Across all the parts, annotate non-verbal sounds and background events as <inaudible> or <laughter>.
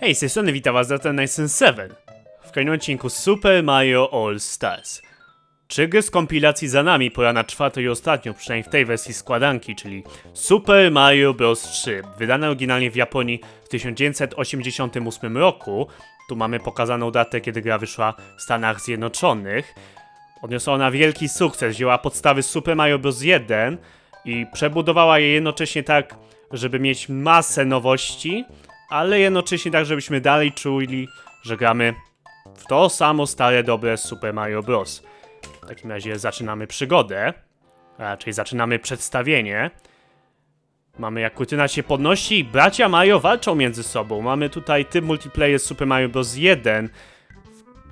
Hej, z tej strony witam was za ten Nice 7 w kolejnym odcinku Super Mario All Stars. Trzy gry z kompilacji za nami, pora na czwartą i ostatnią, przynajmniej w tej wersji składanki, czyli Super Mario Bros. 3, wydane oryginalnie w Japonii w 1988 roku. Tu mamy pokazaną datę, kiedy gra wyszła w Stanach Zjednoczonych. Odniosła ona wielki sukces, wzięła podstawy Super Mario Bros. 1 i przebudowała je jednocześnie tak, żeby mieć masę nowości, ale jednocześnie tak, żebyśmy dalej czuli, że gramy w to samo stare, dobre Super Mario Bros. W takim razie zaczynamy przygodę, raczej zaczynamy przedstawienie. Mamy jak kurtyna się podnosi i bracia Mario walczą między sobą. Mamy tutaj typ multiplayer Super Mario Bros. 1,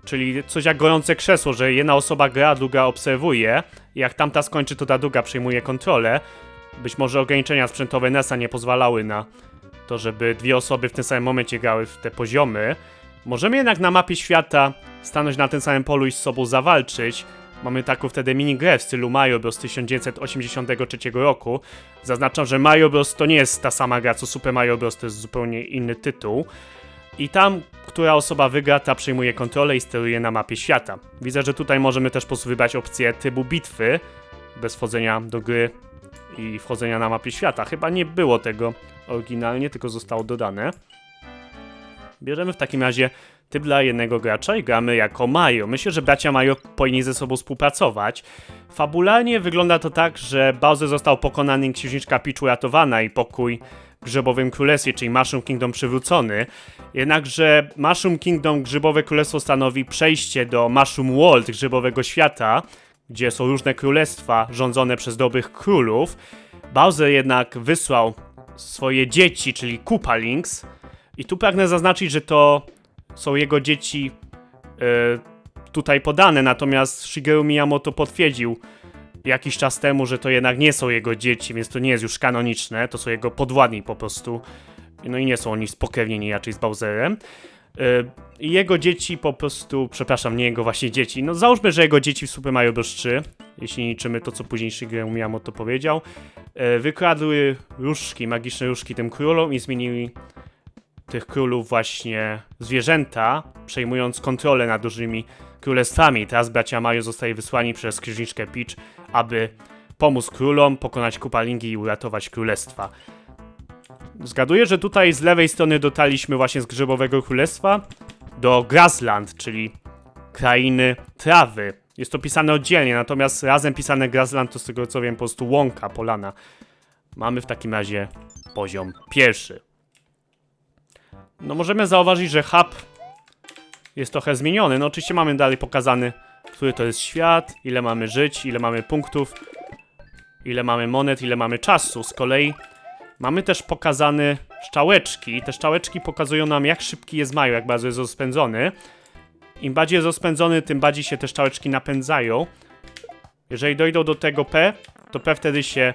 czyli coś jak gorące krzesło, że jedna osoba gra, druga obserwuje. Jak tamta skończy, to ta druga przejmuje kontrolę. Być może ograniczenia sprzętowe NES-a nie pozwalały na to, żeby dwie osoby w tym samym momencie grały w te poziomy. Możemy jednak na mapie świata stanąć na tym samym polu i z sobą zawalczyć. Mamy taką wtedy minigrę w stylu Mario Bros. 1983 roku. Zaznaczam, że Mario Bros. to nie jest ta sama gra co Super Mario Bros. to jest zupełnie inny tytuł. I tam, która osoba wygra, ta przejmuje kontrolę i steruje na mapie świata. Widzę, że tutaj możemy też po prostu wybrać opcję trybu bitwy, bez wchodzenia do gry i wchodzenia na mapie świata. Chyba nie było tego oryginalnie, tylko zostało dodane. Bierzemy w takim razie typ dla jednego gracza i gramy jako Mario. Myślę, że bracia Mario powinni ze sobą współpracować. Fabularnie wygląda to tak, że Bowser został pokonany, księżniczka Peach uratowana i pokój Grzybowym Królestwie, czyli Mushroom Kingdom przywrócony. Jednakże Mushroom Kingdom, Grzybowe Królestwo stanowi przejście do Mushroom World, Grzybowego Świata, gdzie są różne królestwa rządzone przez dobrych królów. Bowser jednak wysłał swoje dzieci, czyli Koopalings. I tu pragnę zaznaczyć, że to są jego dzieci e, tutaj podane, natomiast Shigeru Miyamoto potwierdził jakiś czas temu, że to jednak nie są jego dzieci, więc to nie jest już kanoniczne, to są jego podwładni po prostu. No i nie są oni spokrewnieni raczej z Bowserem. I jego dzieci po prostu, przepraszam, nie jego właśnie dzieci, no załóżmy, że jego dzieci w Super Mario Bros. 3, jeśli liczymy to, co później Shigeru Miyamoto powiedział, e, wykradły różdżki, magiczne różdżki tym królom i zmienili tych królów właśnie zwierzęta, przejmując kontrolę nad dużymi królestwami. Teraz bracia Mario zostali wysłani przez księżniczkę Peach, aby pomóc królom, pokonać kupalingi i uratować królestwa. Zgaduję, że tutaj z lewej strony dotarliśmy właśnie z Grzybowego Królestwa do Grassland, czyli krainy trawy. Jest to pisane oddzielnie, natomiast razem pisane Grassland to z tego co wiem po prostu łąka, polana. Mamy w takim razie poziom pierwszy. No możemy zauważyć, że hub jest trochę zmieniony. No oczywiście mamy dalej pokazany, który to jest świat, ile mamy żyć, ile mamy punktów, ile mamy monet, ile mamy czasu. Z kolei mamy też pokazane szczałeczki. Te szczałeczki pokazują nam, jak szybki jest Mario, jak bardzo jest rozpędzony. Im bardziej jest rozpędzony, tym bardziej się te szczałeczki napędzają. Jeżeli dojdą do tego P, to P wtedy się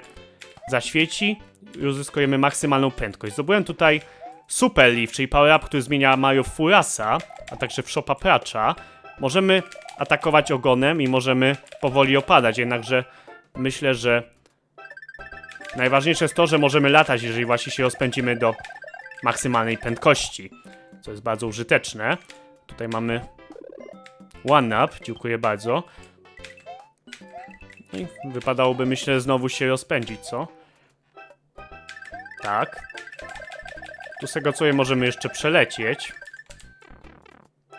zaświeci i uzyskujemy maksymalną prędkość. Zdobyłem tutaj Super Leaf, czyli power up, który zmienia Mario w Furasa, a także w Shopa Pracza. Możemy atakować ogonem i możemy powoli opadać, jednakże myślę, że najważniejsze jest to, że możemy latać, jeżeli właśnie się rozpędzimy do maksymalnej prędkości, co jest bardzo użyteczne. Tutaj mamy one up, dziękuję bardzo. No i wypadałoby, myślę, znowu się rozpędzić, co? Tak. Tu z tego co je możemy jeszcze przelecieć.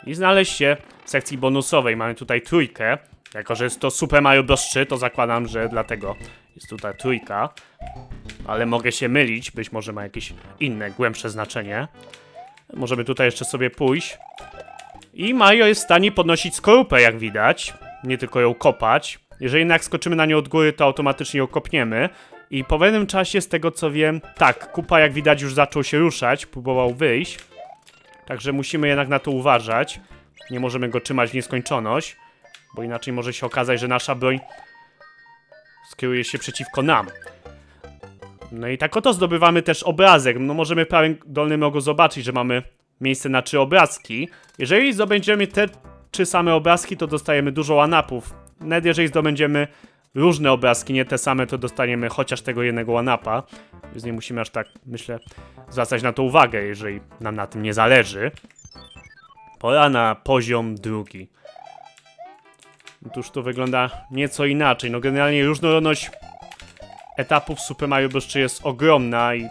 I znaleźć się w sekcji bonusowej. Mamy tutaj trójkę. Jako, że jest to Super Mario Bros. 3, to zakładam, że dlatego jest tutaj trójka. Ale mogę się mylić, być może ma jakieś inne, głębsze znaczenie. Możemy tutaj jeszcze sobie pójść. I Mario jest w stanie podnosić skorupę, jak widać. Nie tylko ją kopać. Jeżeli jednak skoczymy na nią od góry, to automatycznie ją kopniemy. I po pewnym czasie, z tego co wiem, tak, kupa jak widać już zaczął się ruszać, próbował wyjść. Także musimy jednak na to uważać. Nie możemy go trzymać w nieskończoność, bo inaczej może się okazać, że nasza broń skieruje się przeciwko nam. No i tak oto zdobywamy też obrazek. No możemy w prawym dolnym rogu zobaczyć, że mamy miejsce na trzy obrazki. Jeżeli zdobędziemy te trzy same obrazki, to dostajemy dużo anapów. Nawet jeżeli zdobędziemy różne obrazki, nie te same, to dostaniemy chociaż tego jednego one-upa. Więc nie musimy aż tak, myślę, zwracać na to uwagę, jeżeli nam na tym nie zależy. Pora na poziom drugi. Otóż to wygląda nieco inaczej. No generalnie różnorodność etapów Super Mario Bros. 3 jest ogromna i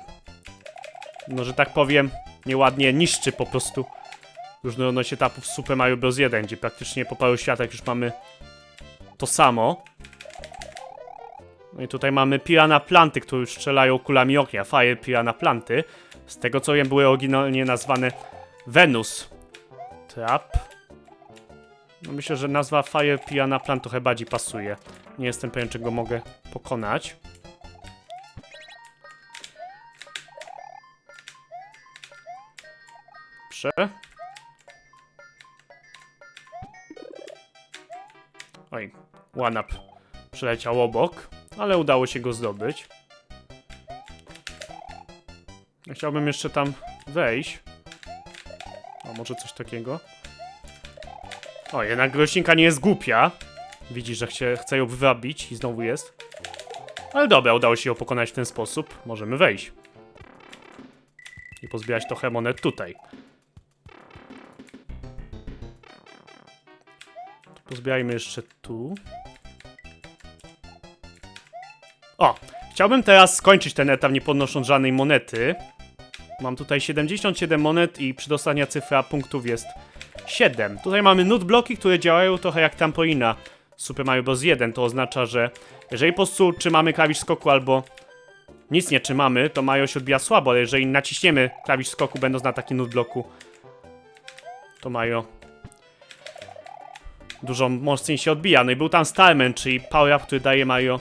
no, że tak powiem, nieładnie niszczy po prostu różnorodność etapów Super Mario Bros. 1, gdzie praktycznie po paru światach już mamy to samo. No i tutaj mamy Piranha Planty, które strzelają kulami ognia, Fire Piranha Planty. Z tego co wiem, były oryginalnie nazwane Venus Trap. No myślę, że nazwa Fire Piranha Plant trochę bardziej pasuje. Nie jestem pewien, czy go mogę pokonać. Prze. Oj, one-up przeleciał obok, ale udało się go zdobyć. Chciałbym jeszcze tam wejść. A może coś takiego? O, jednak roślinka nie jest głupia. Widzi, że chce, chce ją wywabić i znowu jest. Ale dobra, udało się ją pokonać w ten sposób. Możemy wejść. I pozbierać trochę monet tutaj. Pozbierajmy jeszcze tu. O! Chciałbym teraz skończyć ten etap nie podnosząc żadnej monety. Mam tutaj 77 monet i przedostania cyfra punktów jest 7. Tutaj mamy nut bloki, które działają trochę jak trampolina Super Mario Bros. 1. To oznacza, że jeżeli po prostu trzymamy klawisz skoku albo nic nie trzymamy, to Mario się odbija słabo, ale jeżeli naciśniemy klawisz skoku będąc na takim nut bloku, to Mario dużo mocniej się odbija. No i był tam Starman, czyli power up, który daje Mario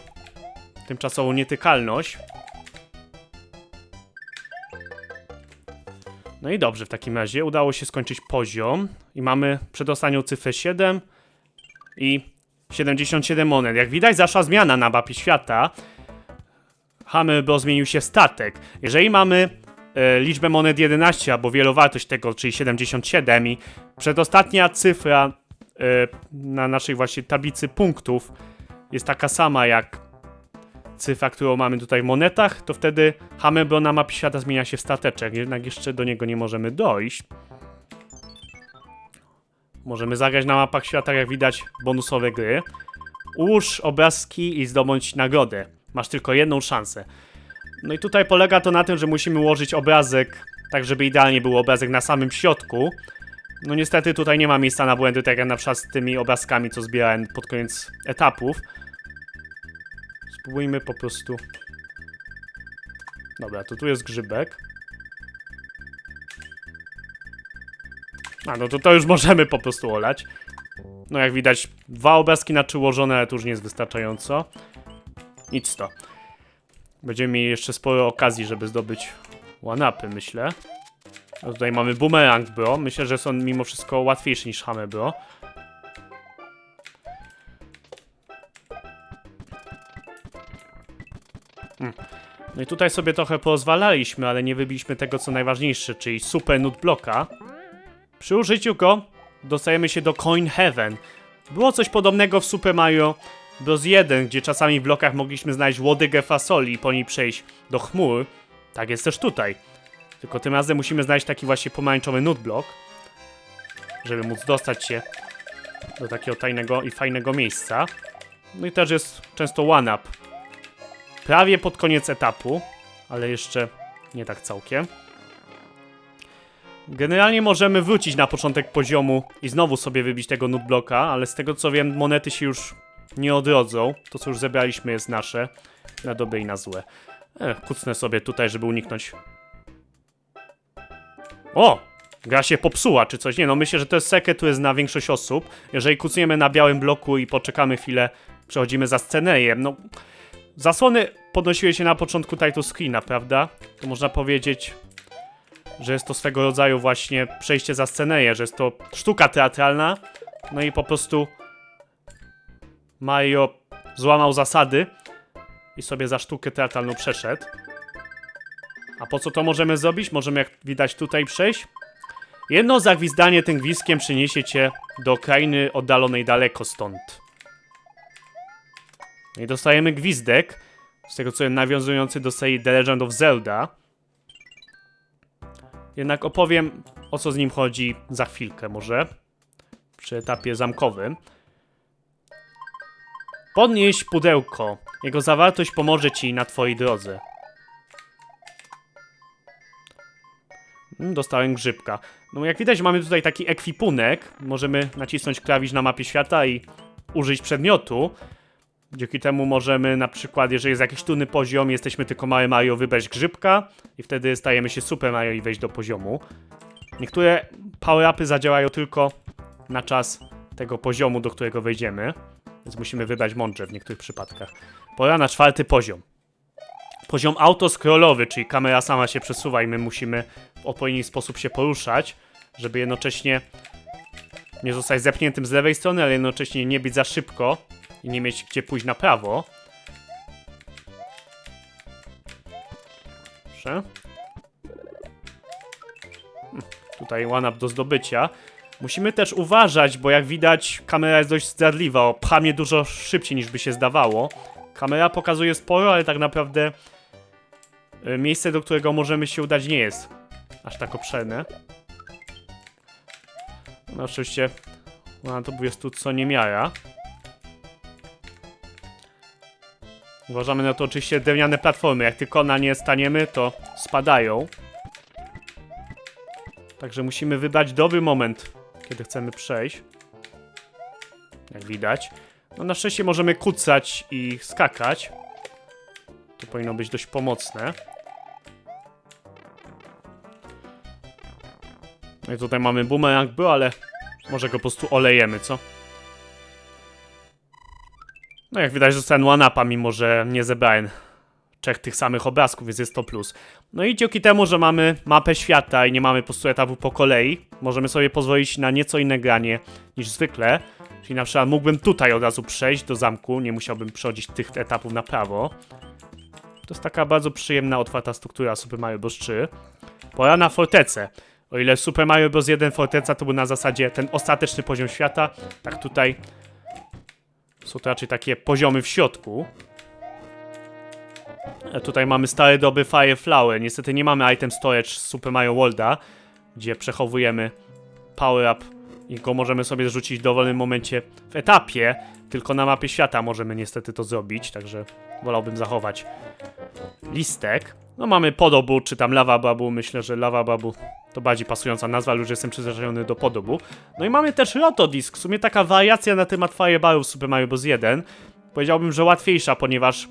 tymczasową nietykalność. No i dobrze, w takim razie udało się skończyć poziom i mamy przedostanią cyfrę 7 i 77 monet. Jak widać zaszła zmiana na mapie świata. Hammer Bros zmienił się statek. Jeżeli mamy e, liczbę monet 11 albo wielowartość tego, czyli 77 i przedostatnia cyfra e, na naszej właśnie tablicy punktów jest taka sama jak cyfra, którą mamy tutaj w monetach, to wtedy Hammerbro na mapie świata zmienia się w stateczek, jednak jeszcze do niego nie możemy dojść. Możemy zagrać na mapach świata, jak widać, bonusowe gry. Ułóż obrazki i zdobądź nagrodę. Masz tylko jedną szansę. No i tutaj polega to na tym, że musimy ułożyć obrazek, tak żeby idealnie był obrazek na samym środku. No niestety tutaj nie ma miejsca na błędy, tak jak na przykład z tymi obrazkami, co zbierałem pod koniec etapów. Spróbujmy po prostu. Dobra, to tu jest grzybek. A, no to to już możemy po prostu olać. No jak widać, dwa obrazki na trzy ale to już nie jest wystarczająco. Nic to. Będziemy mieli jeszcze sporo okazji, żeby zdobyć one-upy, myślę. No tutaj mamy Boomerang Bro. Myślę, że są mimo wszystko łatwiejsze niż Hammer Bro. No i tutaj sobie trochę pozwalaliśmy, ale nie wybiliśmy tego, co najważniejsze, czyli super nut bloka. Przy użyciu go dostajemy się do Coin Heaven. Było coś podobnego w Super Mario Bros. 1, gdzie czasami w blokach mogliśmy znaleźć łodygę fasoli i po niej przejść do chmur. Tak jest też tutaj. Tylko tym razem musimy znaleźć taki właśnie pomarańczowy nut blok, żeby móc dostać się do takiego tajnego i fajnego miejsca. No i też jest często one-up, prawie pod koniec etapu, ale jeszcze nie tak całkiem. Generalnie możemy wrócić na początek poziomu i znowu sobie wybić tego nutbloka, ale z tego co wiem, monety się już nie odrodzą. To co już zebraliśmy jest nasze, na dobre i na złe. Ech, kucnę sobie tutaj, żeby uniknąć. O! Gra się popsuła czy coś. Nie no, myślę, że to jest sekret, który jest na większość osób. Jeżeli kucniemy na białym bloku i poczekamy chwilę, przechodzimy za sceneriem, no... Zasłony podnosiły się na początku title screena, prawda? To można powiedzieć, że jest to swego rodzaju właśnie przejście za sceneję, że jest to sztuka teatralna. No i po prostu Mario złamał zasady i sobie za sztukę teatralną przeszedł. A po co to możemy zrobić? Możemy, jak widać tutaj, przejść. Jedno zagwizdanie tym gwizdkiem przyniesie cię do krainy oddalonej daleko stąd. I dostajemy gwizdek, z tego co wiem, nawiązujący do serii The Legend of Zelda. Jednak opowiem o co z nim chodzi za chwilkę może. Przy etapie zamkowym. Podnieś pudełko. Jego zawartość pomoże ci na twojej drodze. Mm, Dostałem grzybka. No jak widać mamy tutaj taki ekwipunek. Możemy nacisnąć klawisz na mapie świata i użyć przedmiotu. Dzięki temu możemy na przykład, jeżeli jest jakiś trudny poziom, jesteśmy tylko małe Mario, wybrać grzybka i wtedy stajemy się Super Mario i wejść do poziomu. Niektóre power-upy zadziałają tylko na czas tego poziomu, do którego wejdziemy, więc musimy wybrać mądrze w niektórych przypadkach. Pora na czwarty poziom. Poziom autoscrollowy, czyli kamera sama się przesuwa i my musimy w odpowiedni sposób się poruszać, żeby jednocześnie nie zostać zepchniętym z lewej strony, ale jednocześnie nie być za szybko i nie mieć gdzie pójść na prawo. Proszę. Hm, Tutaj one-up do zdobycia. Musimy też uważać, bo jak widać kamera jest dość zdradliwa, pcha mnie dużo szybciej niż by się zdawało. Kamera pokazuje sporo, ale tak naprawdę y, miejsce, do którego możemy się udać nie jest aż tak obszerne. No oczywiście no, to jest tu co niemiara. Uważamy na to oczywiście drewniane platformy. Jak tylko na nie staniemy, to spadają. Także musimy wybrać dobry moment, kiedy chcemy przejść. Jak widać. No na szczęście możemy kucać i skakać. To powinno być dość pomocne. No i tutaj mamy boomerang był, ale może go po prostu olejemy, co? No jak widać zostałem one-upa, mimo że nie zebrałem trzech tych samych obrazków, więc jest to plus. No i dzięki temu, że mamy mapę świata i nie mamy po prostu etapów po kolei, możemy sobie pozwolić na nieco inne granie niż zwykle. Czyli na przykład mógłbym tutaj od razu przejść do zamku, nie musiałbym przechodzić tych etapów na prawo. To jest taka bardzo przyjemna, otwarta struktura Super Mario Bros. 3. Pora na fortecę. O ile Super Mario Bros. 1 forteca to był na zasadzie ten ostateczny poziom świata, tak tutaj są to raczej takie poziomy w środku. E, Tutaj mamy stare doby Fire Flower. Niestety nie mamy item storage z Super Mario Worlda, gdzie przechowujemy power up i go możemy sobie zrzucić w dowolnym momencie w etapie. Tylko na mapie świata możemy niestety to zrobić, także wolałbym zachować listek. No mamy Podobu, czy tam Lava Babu. Myślę, że Lava Babu to bardziej pasująca nazwa, ale już jestem przyzwyczajony do Podobu. No i mamy też Rotodisk, w sumie taka wariacja na temat Firebarów Super Mario Bros. 1. Powiedziałbym, że łatwiejsza, ponieważ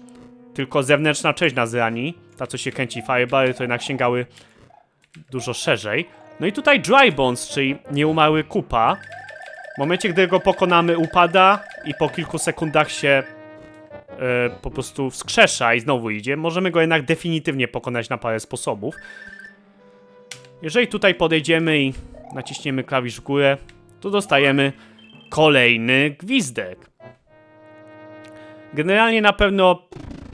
tylko zewnętrzna część nas rani. Ta, co się kręci Firebary, to jednak sięgały dużo szerzej. No i tutaj Dry Bones, czyli nieumarły kupa. W momencie, gdy go pokonamy, upada i po kilku sekundach się po prostu wskrzesza i znowu idzie. Możemy go jednak definitywnie pokonać na parę sposobów. Jeżeli tutaj podejdziemy i naciśniemy klawisz w górę, to dostajemy kolejny gwizdek. Generalnie na pewno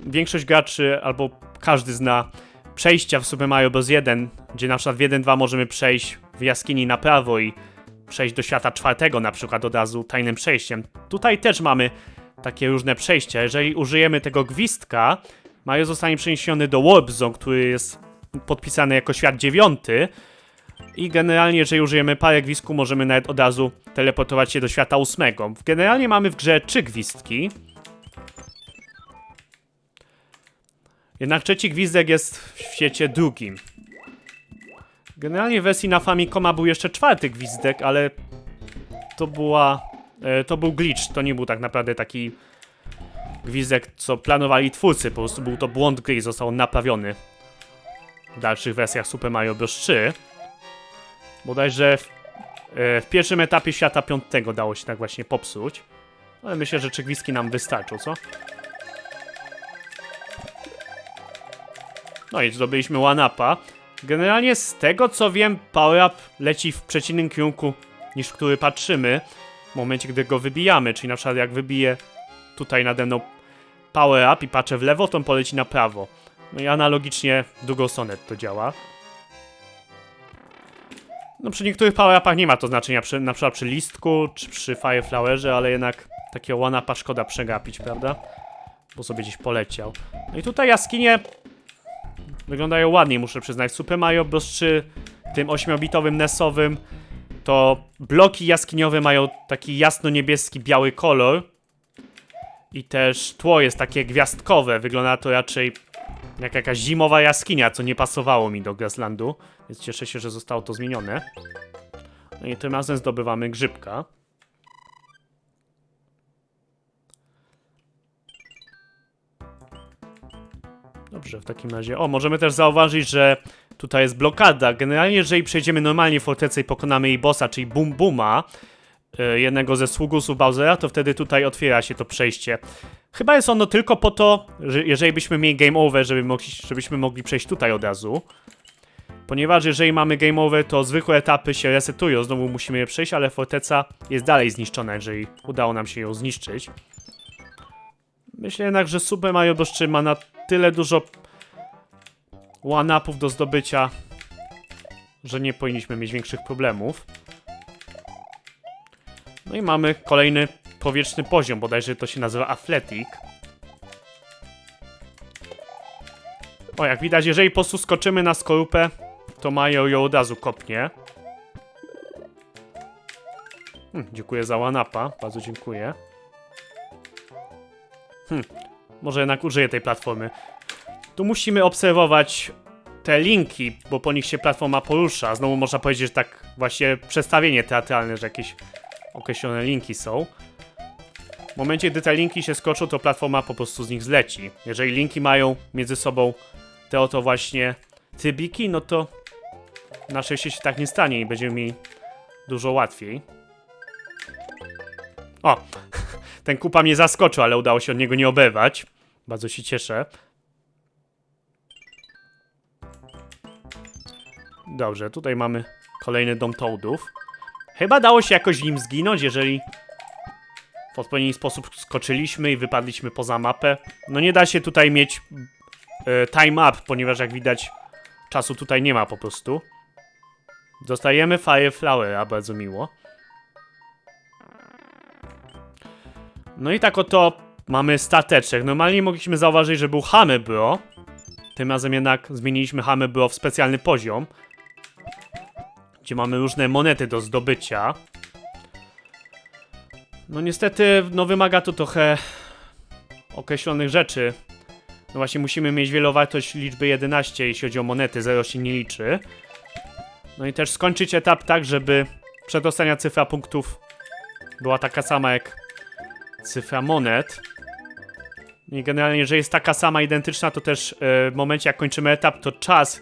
większość graczy, albo każdy zna przejścia w Super Mario Bros. 1, gdzie na przykład w 1.2 możemy przejść w jaskini na prawo i przejść do świata czwartego na przykład od razu tajnym przejściem. Tutaj też mamy takie różne przejścia. Jeżeli użyjemy tego gwizdka, Mario zostanie przeniesiony do Warp Zone, który jest podpisany jako świat dziewiąty. I generalnie, jeżeli użyjemy parę gwizdku, możemy nawet od razu teleportować się do świata ósmego. Generalnie mamy w grze trzy gwizdki. Jednak trzeci gwizdek jest w świecie drugim. Generalnie w wersji na Famicoma był jeszcze czwarty gwizdek, ale to była... E, to był glitch, to nie był tak naprawdę taki gwizdek, co planowali twórcy, po prostu był to błąd gry i został naprawiony w dalszych wersjach Super Mario Bros. 3. Bodajże w, e, w pierwszym etapie świata piątego dało się tak właśnie popsuć. Ale myślę, że gwizdki nam wystarczą, co? No i zdobyliśmy one-upa. Generalnie z tego co wiem, power-up leci w przeciwnym kierunku niż w który patrzymy w momencie, gdy go wybijamy. Czyli na przykład jak wybiję tutaj nade mną power-up i patrzę w lewo, to on poleci na prawo. No i analogicznie w drugą stronę to działa. No przy niektórych power-upach nie ma to znaczenia, przy, na przykład przy listku czy przy fireflowerze, ale jednak takiego one-upa szkoda przegapić, prawda? Bo sobie gdzieś poleciał. No i tutaj jaskinie wyglądają ładniej, muszę przyznać. Super Mario Bros. 3, tym 8-bitowym NES-owym, to bloki jaskiniowe mają taki jasno-niebieski, biały kolor. I też tło jest takie gwiazdkowe, wygląda to raczej jak jakaś zimowa jaskinia, co nie pasowało mi do Grasslandu, więc cieszę się, że zostało to zmienione. No i tym razem zdobywamy grzybka. Dobrze, w takim razie. O, możemy też zauważyć, że tutaj jest blokada. Generalnie, jeżeli przejdziemy normalnie fortecę i pokonamy jej bossa, czyli Boom Booma, y, jednego ze sługusów Bowsera, to wtedy tutaj otwiera się to przejście. Chyba jest ono tylko po to, że jeżeli byśmy mieli game over, żeby mogli, żebyśmy mogli przejść tutaj od razu. Ponieważ jeżeli mamy game over, to zwykłe etapy się resetują, znowu musimy je przejść, ale forteca jest dalej zniszczona, jeżeli udało nam się ją zniszczyć. Myślę jednak, że Super Mario Bros. 3 ma na tyle dużo one-upów do zdobycia, że nie powinniśmy mieć większych problemów. No i mamy kolejny powietrzny poziom, bodajże to się nazywa Athletic. O, jak widać, jeżeli po prostu skoczymy na skorupę, to Mario ją od razu kopnie. Hm, dziękuję za one-upa, bardzo dziękuję. Hm, może jednak użyję tej platformy. Tu musimy obserwować te linki, bo po nich się platforma porusza. Znowu można powiedzieć, że tak właśnie przestawienie teatralne, że jakieś określone linki są. W momencie, gdy te linki się skoczą, to platforma po prostu z nich zleci. Jeżeli linki mają między sobą te oto właśnie trybiki, no to na szczęście się tak nie stanie i będziemy mieli dużo łatwiej. O! <laughs> Ten kupa mnie zaskoczył, ale udało się od niego nie oberwać. Bardzo się cieszę. Dobrze, tutaj mamy kolejny dom Toadów. Chyba dało się jakoś nim zginąć, jeżeli w odpowiedni sposób skoczyliśmy i wypadliśmy poza mapę. No nie da się tutaj mieć e, time up, ponieważ jak widać czasu tutaj nie ma po prostu. Dostajemy Fire Flowera, bardzo miło. No i tak oto mamy stateczek. Normalnie mogliśmy zauważyć, że był Hammer Bro. Tym razem jednak zmieniliśmy Hammer Bro w specjalny poziom. Gdzie mamy różne monety do zdobycia. No niestety, no wymaga to trochę określonych rzeczy. No właśnie musimy mieć wielowartość liczby 11, jeśli chodzi o monety, 0 się nie liczy. No i też skończyć etap tak, żeby przedostania cyfra punktów była taka sama jak cyfra monet. I generalnie, jeżeli jest taka sama, identyczna, to też e, w momencie jak kończymy etap, to czas,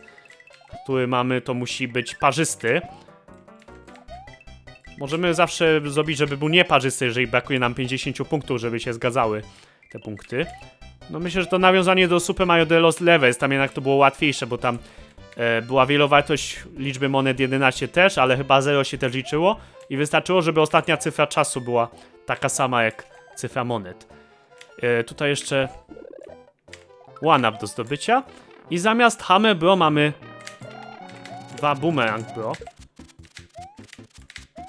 który mamy, to musi być parzysty. Możemy zawsze zrobić, żeby był nieparzysty, jeżeli brakuje nam 50 punktów, żeby się zgadzały te punkty. No myślę, że to nawiązanie do Super Mario The Lost Levels, tam jednak to było łatwiejsze, bo tam e, była wielowartość liczby monet 11 też, ale chyba 0 się też liczyło i wystarczyło, żeby ostatnia cyfra czasu była taka sama jak cyfra monet. E, tutaj jeszcze one-up do zdobycia i zamiast Hammer Bro mamy dwa Boomerang Bro.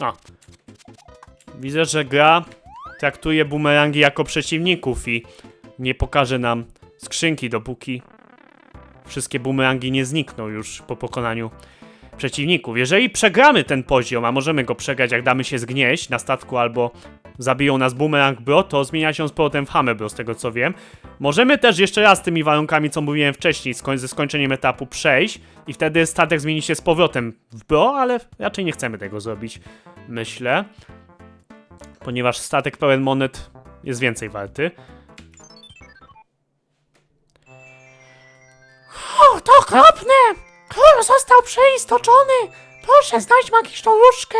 A. Widzę, że gra traktuje boomerangi jako przeciwników i nie pokaże nam skrzynki, dopóki wszystkie boomerangi nie znikną już po pokonaniu przeciwników. Jeżeli przegramy ten poziom, a możemy go przegrać jak damy się zgnieść na statku albo zabiją nas boomerang bro, to zmienia się z powrotem w hammer bro, z tego co wiem. Możemy też jeszcze raz tymi warunkami, co mówiłem wcześniej, skoń ze skończeniem etapu przejść i wtedy statek zmieni się z powrotem w bro, ale raczej nie chcemy tego zrobić, myślę. Ponieważ statek pełen monet jest więcej warty. O, to okropne! Król został przeistoczony! Proszę znaleźć magiczną różdżkę,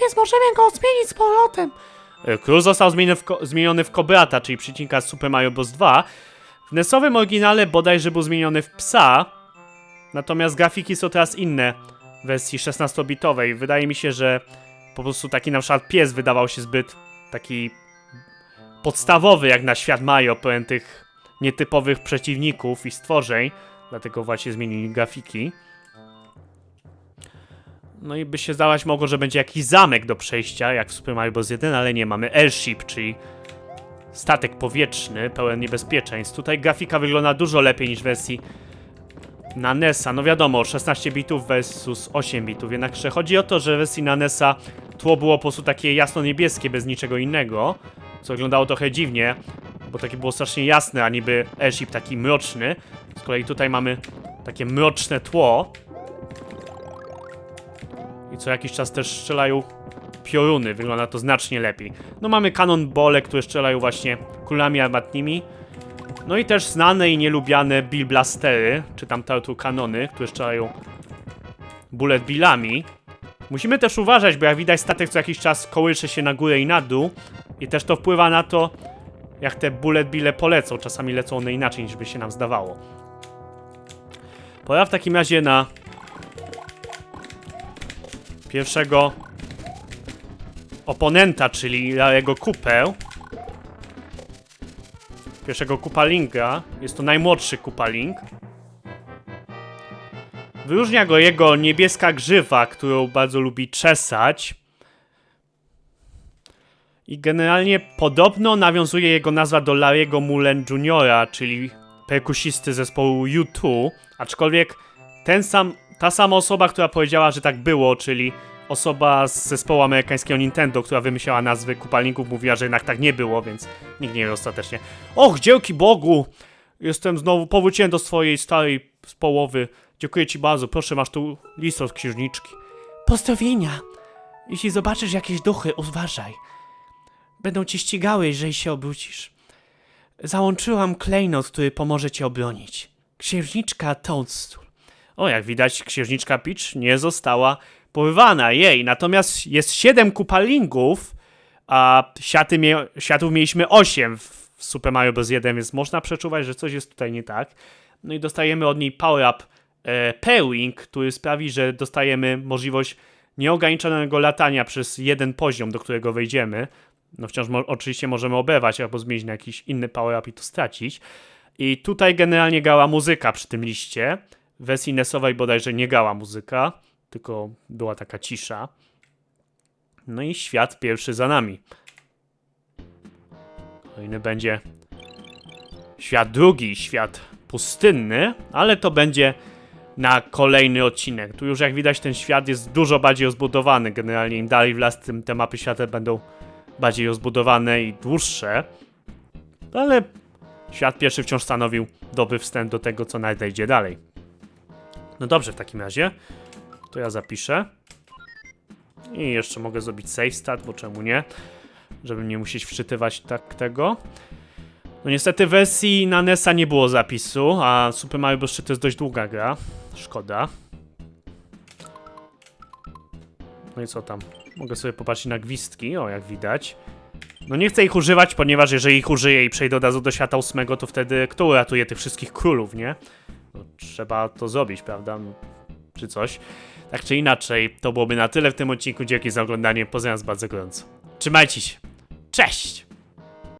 więc możemy go zmienić z powrotem. E, Król został zmieniony w, ko- zmieniony w Kobrata, czyli przycinka z Super Mario Bros. 2. W NES-owym oryginale bodajże był zmieniony w psa, natomiast grafiki są teraz inne w wersji 16-bitowej. Wydaje mi się, że po prostu taki na przykład pies wydawał się zbyt taki podstawowy jak na świat Mario, pełen tych nietypowych przeciwników i stworzeń, dlatego właśnie zmienili grafiki. No i by się zdawać mogło, że będzie jakiś zamek do przejścia, jak w Super Mario Bros. 1, ale nie, mamy airship, czyli statek powietrzny pełen niebezpieczeństw. Tutaj grafika wygląda dużo lepiej niż w wersji na NESa. No wiadomo, 16 bitów versus 8 bitów, jednakże chodzi o to, że w wersji na NESa tło było po prostu takie jasno-niebieskie, bez niczego innego, co wyglądało trochę dziwnie, bo takie było strasznie jasne, a niby airship taki mroczny. Z kolei tutaj mamy takie mroczne tło. I co jakiś czas też strzelają pioruny, wygląda to znacznie lepiej. No mamy cannonbole, które strzelają właśnie kulami armatnimi. No i też znane i nielubiane Bill Blastery, czy tam Turtle Kanony, które strzelają bullet billami. Musimy też uważać, bo jak widać statek co jakiś czas kołysze się na górę i na dół i też to wpływa na to, jak te bullet bille polecą. Czasami lecą one inaczej niż by się nam zdawało. Pora w takim razie na pierwszego oponenta, czyli Larego Cooper. Pierwszego Kupalinga. Jest to najmłodszy Kupaling. Wyróżnia go jego niebieska grzywa, którą bardzo lubi czesać. I generalnie podobno nawiązuje jego nazwa do Larry'ego Mullen Jr., czyli perkusisty zespołu U2, aczkolwiek ten sam, ta sama osoba, która powiedziała, że tak było, czyli osoba z zespołu amerykańskiego Nintendo, która wymyślała nazwy kupalników, mówiła, że jednak tak nie było, więc nikt nie wie ostatecznie. Och, dzięki Bogu! Jestem znowu, powróciłem do swojej starej z połowy. Dziękuję ci bardzo, proszę, masz tu list od księżniczki. Pozdrowienia. Jeśli zobaczysz jakieś duchy, uważaj. Będą cię ścigały, jeżeli się obrócisz. Załączyłam klejnot, który pomoże cię obronić. Księżniczka Toadstool. O, jak widać, księżniczka Peach nie została porwana, jej. Natomiast jest 7 kupalingów, a siaty siatów mieliśmy 8 w Super Mario Bros. 1, więc można przeczuwać, że coś jest tutaj nie tak. No i dostajemy od niej power-up e, Pairing, który sprawi, że dostajemy możliwość nieograniczonego latania przez jeden poziom, do którego wejdziemy. No wciąż mo oczywiście możemy oberwać albo zmienić na jakiś inny power-up i to stracić. I tutaj generalnie gała muzyka przy tym liście. Wersji NESowej bodajże nie gała muzyka, tylko była taka cisza. No i świat pierwszy za nami. Kolejny będzie świat drugi, świat pustynny, ale to będzie na kolejny odcinek. Tu już jak widać ten świat jest dużo bardziej rozbudowany. Generalnie im dalej w las, tym te mapy świata będą bardziej rozbudowane i dłuższe. Ale świat pierwszy wciąż stanowił dobry wstęp do tego, co nadejdzie dalej. No dobrze, w takim razie to ja zapiszę. I jeszcze mogę zrobić save stat, bo czemu nie? Żeby nie musieć wczytywać tak tego. No niestety wersji na NESa nie było zapisu, a Super Mario Bros. 3 to jest dość długa gra. Szkoda. No i co tam? Mogę sobie popatrzeć na gwizdki, o jak widać. No nie chcę ich używać, ponieważ jeżeli ich użyję i przejdę od razu do świata ósmego, to wtedy kto uratuje tych wszystkich królów, nie? No, trzeba to zrobić, prawda? Czy coś. Tak czy inaczej, to byłoby na tyle w tym odcinku. Dzięki za oglądanie. Pozdrawiam bardzo gorąco. Trzymajcie się. Cześć!